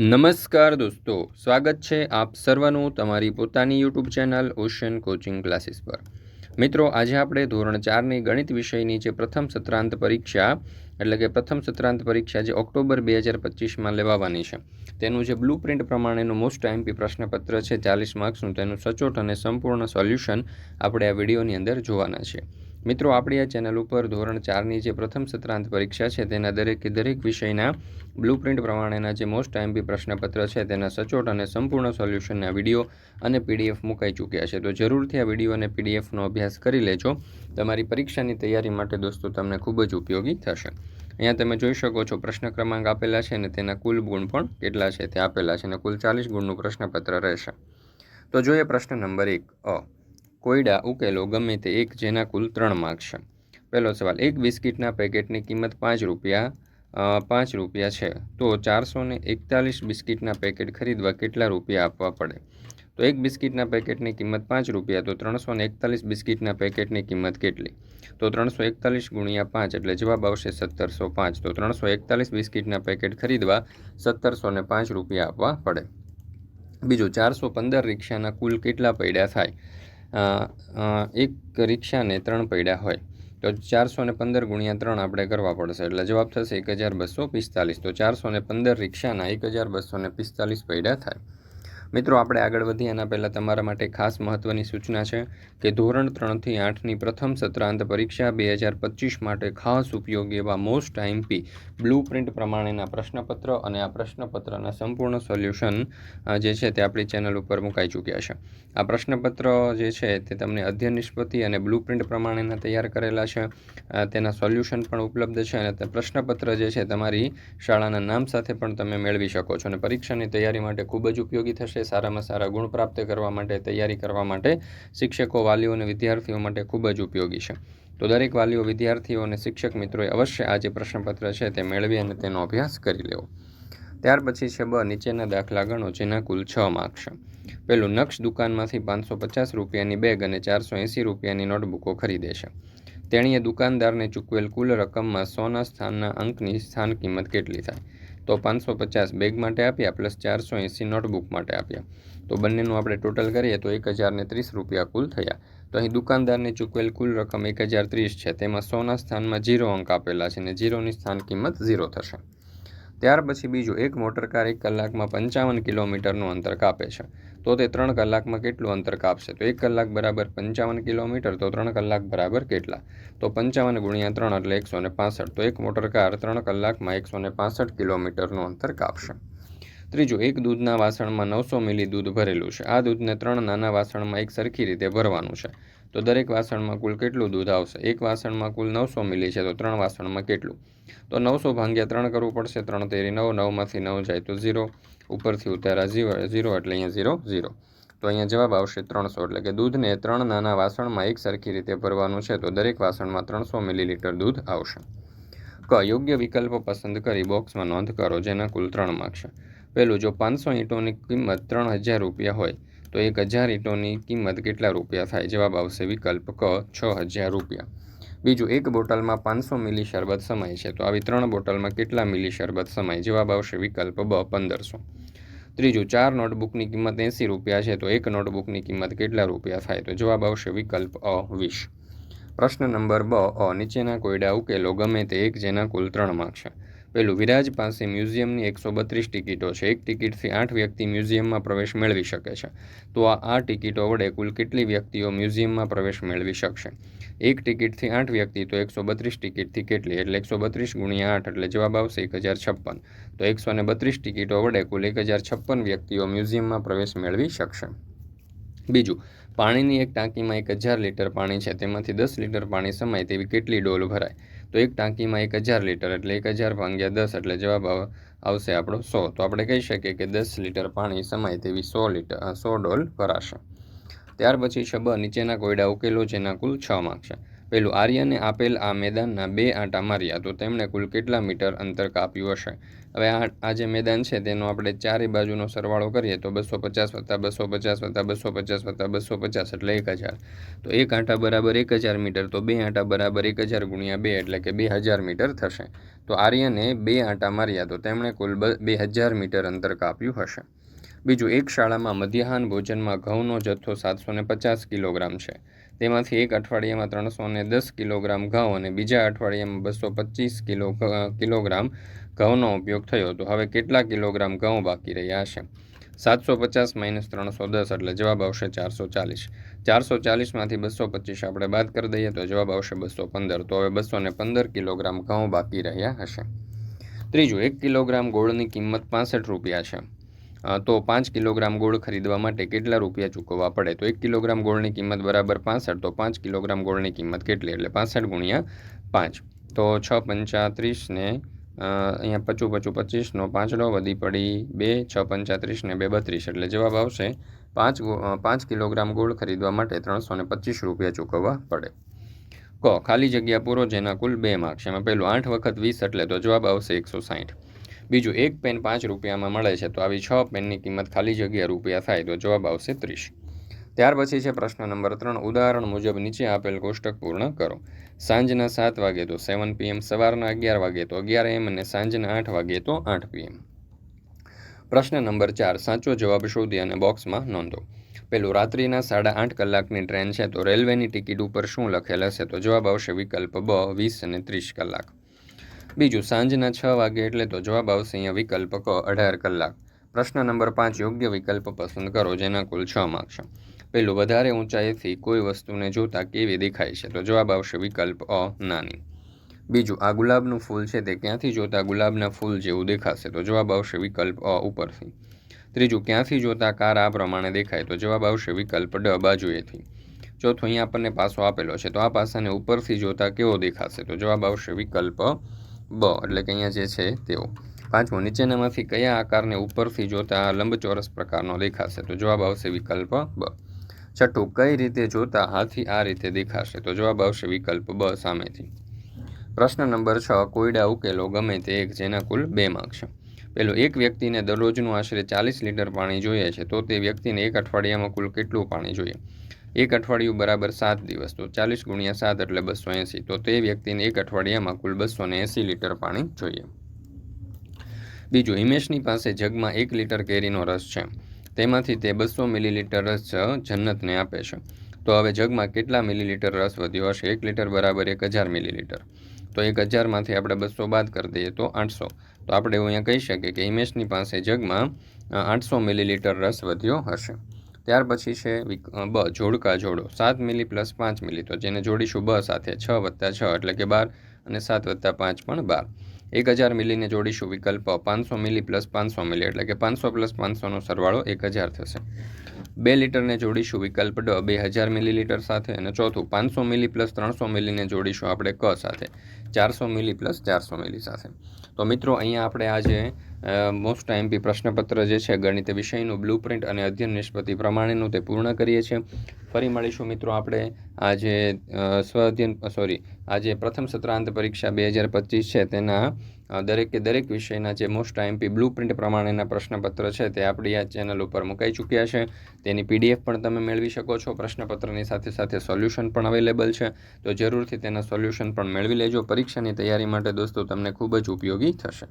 નમસ્કાર દોસ્તો, સ્વાગત છે આપ સર્વનું તમારી પોતાની YouTube channel Ocean coaching classes પર. મિત્રો, આજે આપણે ધોરણ ચારની ગણિત વિષયની જે પ્રથમ સત્રાંત પરીક્ષા, એટલે કે પ્રથમ સત્રાંત પરીક્ષા જે ઓક્ટોબર બે હજાર પચીસમાં લેવાવાની છે, તેનું જે બ્લુ પ્રિન્ટ પ્રમાણેનું મોસ્ટ એમપી પ્રશ્નપત્ર છે, ચાલીસ માર્ક્સનું તેનું સચોટ અને સંપૂર્ણ સોલ્યુશન આપણે આ વિડીયોની અંદર જોવાના છે. મિત્રો, આપણી આ ચેનલ ઉપર ધોરણ ચારની જે પ્રથમ સત્રાંત પરીક્ષા છે, તેના દરેકે દરેક વિષયના બ્લુપ્રિન્ટ પ્રમાણેના જે મોસ્ટ આઈમ્પી પ્રશ્નપત્ર છે, તેના સચોટ અને સંપૂર્ણ સોલ્યુશનના વીડિયો અને પીડીએફ મુકાઈ ચૂક્યા છે. તો જરૂરથી આ વીડિયો અને પીડીએફનો અભ્યાસ કરી લેજો. તમારી પરીક્ષાની તૈયારી માટે દોસ્તો, તમને ખૂબ જ ઉપયોગી થશે. અહીંયા તમે જોઈ શકો છો, પ્રશ્ન ક્રમાંક આપેલા છે અને તેના કુલ ગુણ પણ કેટલા છે તે આપેલા છે અને કુલ ચાલીસ ગુણનું પ્રશ્નપત્ર રહેશે. તો જોઈએ પ્રશ્ન નંબર એક, અ. કોયડા ઉકેલો ગમે તે એક જેના કુલ ત્રણ માર્ક છે. પહેલો સવાલ, એક બિસ્કિટના પેકેટની કિંમત પાંચ રૂપિયા પાંચ રૂપિયા છે. તો ચારસો ને એકતાલીસ બિસ્કિટના પેકેટ ખરીદવા કેટલા રૂપિયા આપવા પડે? તો એક બિસ્કિટના પેકેટની કિંમત પાંચ રૂપિયા, તો ત્રણસો ને એકતાલીસ બિસ્કિટના પેકેટની કિંમત કેટલી? તો ત્રણસો એકતાલીસ ગુણ્યા પાંચ, એટલે જવાબ આવશે સત્તરસો પાંચ. તો ત્રણસો એકતાલીસ બિસ્કિટના પેકેટ ખરીદવા સત્તરસો ને પાંચ રૂપિયા આપવા પડે. બીજું, ચારસો પંદર રિક્ષાના કુલ કેટલા પૈડા થાય? એક રિક્ષાને ત્રણ પૈડા હોય, તો ચારસો ને પંદર ગુણ્યા ત્રણ આપણે કરવા પડશે. એટલે જવાબ થશે એક હજાર બસો પિસ્તાલીસ. તો ચારસો ને પંદર રિક્ષાના એક હજાર બસો ને પિસ્તાલીસ પૈડા થાય. મિત્રો, આપણે આગળ વધીએ એના પહેલાં તમારા માટે ખાસ મહત્ત્વની સૂચના છે કે ધોરણ ત્રણથી આઠની પ્રથમ સત્રાંત પરીક્ષા બે હજાર પચીસ માટે ખાસ ઉપયોગી એવા મોસ્ટ ટાઈમપી બ્લુ પ્રિન્ટ પ્રમાણેના પ્રશ્નપત્ર અને આ પ્રશ્નપત્રના સંપૂર્ણ સોલ્યુશન જે છે તે આપણી ચેનલ ઉપર મુકાઈ ચૂક્યા છે. આ પ્રશ્નપત્ર જે છે તે તમને અધ્યયન નિષ્પત્તિ અને બ્લુ પ્રિન્ટ પ્રમાણેના તૈયાર કરેલા છે. તેના સોલ્યુશન પણ ઉપલબ્ધ છે અને તે પ્રશ્નપત્ર જે છે તમારી શાળાના નામ સાથે પણ તમે મેળવી શકો છો અને પરીક્ષાની તૈયારી માટે ખૂબ જ ઉપયોગી થશે. છે, સારામાં સારા ગુણ પ્રાપ્ત કરવા માટે, તૈયારી કરવા માટે શિક્ષકો, વાલીઓ અને વિદ્યાર્થીઓ માટે ખૂબ જ ઉપયોગી છે. તો દરેક વાલીઓ, વિદ્યાર્થીઓ અને શિક્ષક મિત્રોએ અવશ્ય આ જે પ્રશ્નપત્ર છે તે મેળવી અને તેનો અભ્યાસ કરી લેવો. ત્યાર પછી છે બ, નીચેના દાખલા ગણો જેના કુલ છ માર્ક છે. પેલું નક્ષ દુકાનમાંથી પાંચસો પચાસ રૂપિયાની બેગ અને ચારસો એંસી રૂપિયાની નોટબુકો ખરીદે છે. તેણીએ દુકાનદારને ચૂકવેલ કુલ રકમમાં સોના સ્થાનના અંકની સ્થાન કિંમત કેટલી થાય? તો પાંચસો પચાસ બેગ માટે આપ્યા, પ્લસ ચારસો એંસી નોટબુક માટે આપ્યા. તો બંનેનું આપણે ટોટલ કરીએ તો એક હજારને ત્રીસ રૂપિયા કુલ થયા. તો અહીં દુકાનદારને ચૂકવેલ કુલ રકમ એક હજાર ત્રીસ છે. તેમાં સોના સ્થાનમાં ઝીરો અંક આપેલા છે અને ઝીરોની સ્થાન કિંમત ઝીરો થશે. ત્યાર પછી બીજું એક મોટરકાર એક કલાકમાં પંચાવન કિલોમીટરનું અંતર કાપે છે. તો તે ત્રણ કલાકમાં કેટલું અંતર કાપશે? તો એક કલાક બરાબર પંચાવન કિલોમીટર, તો ત્રણ કલાક બરાબર કેટલા? તો પંચાવન ગુણ્યા ત્રણ એટલે એકસો ને પાસઠ. તો એક મોટર કાર ત્રણ કલાકમાં એકસો ને પાસઠ કિલોમીટરનું અંતર કાપશે. ત્રીજું, એક દૂધના વાસણમાં નવસો મિલી દૂધ ભરેલું છે. આ દૂધને ત્રણ નાના વાસણમાં એક સરખી રીતે ભરવાનું છે. તો દરેક વાસણમાં કુલ કેટલું દૂધ આવશે? એક વાસણમાં કુલ નવસો મિલી છે, તો ત્રણ વાસણમાં કેટલું? તો નવસો ભાગ્યા ત્રણ કરવું પડશે, ત્રણ તેરી નવ, નવમાંથી નવ જાય તો ઝીરો. ઉપરથી ઉતારા ઝીરો એટલે અહીંયા ઝીરો ઝીરો. તો અહીંયા જવાબ આવશે ત્રણસો, એટલે કે દૂધને ત્રણ નાના વાસણમાં એક સરખી રીતે ભરવાનું છે, તો દરેક વાસણમાં ત્રણસો મિલીલીટર દૂધ આવશે. ક, યોગ્ય વિકલ્પ પસંદ કરી બોક્સમાં નોંધ કરો, જેના કુલ ત્રણ માર્ક છે. પહેલું, જો પાંચસો ઈંટોની કિંમત ત્રણ હજાર રૂપિયા હોય તો એક હજાર ઈંટોની કિંમત કેટલા રૂપિયા થાય? જવાબ આવશે વિકલ્પ ક, છ હજાર રૂપિયા. બીજું, એક બોટલમાં પાંચસો મિલી શરબત સમાય છે. તો આવી ત્રણ બોટલમાં કેટલા મિલી શરબત સમાય? જવાબ આવશે વિકલ્પ બ, પંદરસો. ત્રીજું, ચાર નોટબુકની કિંમત એંસી રૂપિયા છે. તો એક નોટબુકની કિંમત કેટલા રૂપિયા થાય? તો જવાબ આવશે વિકલ્પ અ, વીસ. પ્રશ્ન નંબર બ, અ, નીચેના કોયડા ઉકેલો ગમે તે એક, જેના કુલ ત્રણ માર્ક છે. પેલું વિરાજ પાસે મ્યુઝિયમની એકસો બત્રીસ ટિકિટો છે. એક ટિકિટથી આઠ વ્યક્તિ મ્યુઝિયમમાં પ્રવેશ મેળવી શકે છે. તો આ આ ટિકિટો વડે કુલ કેટલી વ્યક્તિઓ મ્યુઝિયમમાં પ્રવેશ મેળવી શકશે? એક ટિકિટથી આઠ વ્યક્તિ તો એકસો બત્રીસ ટિકિટથી કેટલી? એટલે એકસો બત્રીસ ગુણ્યા આઠ, એટલે જવાબ આવશે એક હજાર છપ્પન. તો એકસો ને બત્રીસ ટિકિટો વડે કુલ એક હજાર છપ્પન વ્યક્તિઓ મ્યુઝિયમમાં પ્રવેશ મેળવી શકશે. બીજું, પાણીની એક ટાંકીમાં એક હજાર લીટર પાણી છે. તેમાંથી દસ લીટર પાણી સમાય તેવી કેટલી ડોલ ભરાય? તો એક ટાંકીમાં એક હજાર લીટર એટલે એક હજાર ભાંગ્યા દસ એટલે જવાબ આવશે આપણો સો. તો આપણે કહી શકીએ કે દસ લીટર પાણી સમાય તેવી સો લીટર સો ડોલ ભરાશે. ત્યાર પછી છબ નીચેના કોયડા ઉકેલો જેના કુલ છ માર્ક છે. પેલું આર્યને આપેલ આ મેદાનના બે આંટા માર્યા, તો તેમણે કુલ કેટલા મીટર અંતર કાપ્યું હશે? હવે આ આ જે મેદાન છે તેનો આપણે ચારે બાજુનો સરવાળો કરીએ તો બસો પચાસ વત્તા બસો પચાસ વત્તા બસો પચાસ વત્તા બસો પચાસ એટલે એક હજાર. તો એક આંટા બરાબર એક હજાર મીટર, તો બે આંટા બરાબર એક હજાર ગુણ્યા બે એટલે કે બે હજાર મીટર થશે. તો આર્યને બે આંટા માર્યા, તો તેમણે કુલ બે હજાર મીટર અંતર કાપ્યું હશે. બીજું, એક શાળામાં મધ્યાહન ભોજનમાં ઘઉંનો જથ્થો સાતસો ને પચાસ કિલોગ્રામ છે. તેમાંથી એક અઠવાડિયામાં ત્રણસો ને દસ કિલોગ્રામ ઘઉં અને બીજા અઠવાડિયામાં બસો પચીસ કિલો કિલોગ્રામ ઘઉંનો ઉપયોગ થયો હતો. હવે કેટલા કિલોગ્રામ ઘઉં બાકી રહ્યા હશે સાતસો પચાસ માઇનસ ત્રણસો દસ, એટલે જવાબ આવશે ચારસો ચાલીસ. ચારસો ચાલીસમાંથી બસો પચીસ આપણે બાદ કરી દઈએ તો જવાબ આવશે બસો પંદર. તો હવે બસો ને પંદર કિલોગ્રામ ઘઉં બાકી રહ્યા હશે. ત્રીજું, એક કિલોગ્રામ ગોળની કિંમત પાસઠ રૂપિયા છે. તો પાંચ કિલોગ્રામ ગોળ ખરીદવા માટે કેટલા રૂપિયા ચૂકવવા પડે? તો એક કિલોગ્રામ ગોળની કિંમત બરાબર પાસઠ, તો પાંચ કિલોગ્રામ ગોળની કિંમત કેટલી? એટલે પાસઠ ગુણ્યા પાંચ. તો છ પંચાત્રીસને અહીંયા પચું પચું પચીસનો પાંચડો વધી પડી બે, છ પંચાત્રીસને બે બત્રીસ. એટલે જવાબ આવશે પાંચ પાંચ કિલોગ્રામ ગોળ ખરીદવા માટે ત્રણસો ને પચીસ રૂપિયા ચૂકવવા પડે. ક, ખાલી જગ્યા પૂરો, જેના કુલ બે માર્ક્સ. એમાં પહેલું આઠ વખત વીસ, એટલે તો જવાબ આવશે એકસો સાઠ બીજું, એક પેન પાંચ રૂપિયામાં મળે છે, તો આવી છ પેનની કિંમત ખાલી જગ્યા રૂપિયા થાય, તો જવાબ આવશે ત્રીસ. ત્યાર પછી છે પ્રશ્ન નંબર ત્રણ, ઉદાહરણ મુજબ નીચે આપેલ કોષ્ટક પૂર્ણ કરો. સાંજના સાત વાગે તો સેવન પીએમ સવારના અગિયાર વાગે તો અગિયાર એમ અને સાંજના આઠ વાગે તો આઠ પીએમ પ્રશ્ન નંબર ચાર, સાચો જવાબ શોધી અને બોક્સમાં નોંધો. પેલું, રાત્રિના સાડા આઠ કલાકની ટ્રેન છે, તો રેલવેની ટિકિટ ઉપર શું લખેલ હશે, તો જવાબ આવશે વિકલ્પ બ, વીસ અને ત્રીસ કલાક. બીજું, સાંજના છ વાગે એટલે તો જવાબ આવશે અહીંયા વિકલ્પ ક, અઢાર કલાક. પ્રશ્ન નંબર પાંચ, યોગ્ય વિકલ્પ પસંદ કરો, જેના કુલ છ માર્ક છે પેલું, વધારે ઊંચાઈથી કોઈ વસ્તુને જોતા કેવી દેખાય છે? તો જવાબ આવશે વિકલ્પ અ, નાની. બીજું, આ ગુલાબનું ફૂલ છે તે ક્યાંથી જોતા ગુલાબના ફૂલ જેવું દેખાશે? તો જવાબ આવશે વિકલ્પ અ, ઉપરથી. ત્રીજું, ક્યાંથી જોતા કાર આ પ્રમાણે દેખાય? તો જવાબ આવશે વિકલ્પ ડ, બાજુએથી. ચોથું, અહીંયા આપણને પાસો આપેલો છે. તો આ પાસાને ઉપરથી જોતા કેવો દેખાશે? તો જવાબ આવશે વિકલ્પ બ, એટલે કે અહીંયા જે છે તેઓ. પાંચમો નીચેનામાંથી કયા આકારને ઉપરથી જોતા લંબચોરસ પ્રકારનો દેખાશે? તો જવાબ આવશે વિકલ્પ બ. છઠ્ઠું, કઈ રીતે જોતા હાથી આ રીતે દેખાશે? તો જવાબ આવશે વિકલ્પ બ સામેથી. પ્રશ્ન નંબર છ, કોયડા ઉકેલો ગમે તે એક જેના કુલ બે માર્ક છે. પેલું, એક વ્યક્તિને દરરોજનું આશરે ચાલીસ લીટર પાણી જોઈએ છે, તો તે વ્યક્તિને એક અઠવાડિયામાં કુલ કેટલું પાણી જોઈએ? એક અઠવાડિયું બરાબર સાત દિવસ, તો ચાલીસ ગુણ્યા સાત એટલે બસો એંસી. તો તે વ્યક્તિને એક અઠવાડિયામાં કુલ બસો ને એંસી લીટર પાણી જોઈએ. બીજું, હિમેશની પાસે જગમાં એક લીટર કેરીનો રસ છે. તેમાંથી તે બસો મિલીલીટર રસ જન્નતને આપે છે. તો હવે જગમાં કેટલા મિલીલીટર રસ વધ્યો હશે? એક લીટર બરાબર એક હજાર મિલીલીટર. તો એક હજારમાંથી આપણે બસો બાદ કરી દઈએ તો આઠસો. તો આપણે એવું અહીંયા કહી શકીએ કે હિમેશની પાસે જગમાં આઠસો મિલીલીટર રસ વધ્યો હશે. ત્યાર પછી છે બ, જોડકા જોડો. સાત મિલી પ્લસ પાંચ મિલી. તો જેને જોડીશું બ સાથે છ વત્તા છ એટલે કે બાર અને સાત વત્તા પાંચ પણ બાર. એક હજાર મિલીને જોડીશું વિકલ્પ પાંચસો મિલી પ્લસ પાંચસો મિલી એટલે કે પાંચસો પ્લસ પાંચસોનો સરવાળો એક હજાર થશે. બે લીટરને જોડીશું, વિકલ્પ ડ, બે હજાર મિલીલીટર સાથે અને ચોથું, પાંચસો મિલી પ્લસ ત્રણસો મિલીને જોડીશું આપણે ક સાથે. ચારસો મિલી પ્લસ ચારસો મિલી સાથે. તો મિત્રો, અહીંયા આપણે આજે મોસ્ટ આઈએમપી પ્રશ્નપત્ર જે છે, ગણિત વિષયનું બ્લુ પ્રિન્ટ અને અધ્યયન નિષ્પત્તિ પ્રમાણેનું તે પૂર્ણ કરીએ છીએ. ફરી મળીશું મિત્રો આપણે આજે સ્વ અધ્યયન સોરી આજે પ્રથમ સત્રાંત પરીક્ષા બે હજાર પચીસ છે, તેના દરેકે દરેક વિષયના જે મોસ્ટ આઈએમપી બ્લુપ્રિન્ટ પ્રમાણેના પ્રશ્નપત્ર છે તે આપણી આ ચેનલ ઉપર મુકાઈ ચૂક્યા છે. તેની પીડીએફ પણ તમે મેળવી શકો છો. પ્રશ્નપત્રની સાથે સાથે સોલ્યુશન પણ અવેલેબલ છે. તો જરૂરથી તેના સોલ્યુશન પણ મેળવી લેજો. પરીક્ષાની તૈયારી માટે દોસ્તો, તમને ખૂબ જ ઉપયોગી થશે.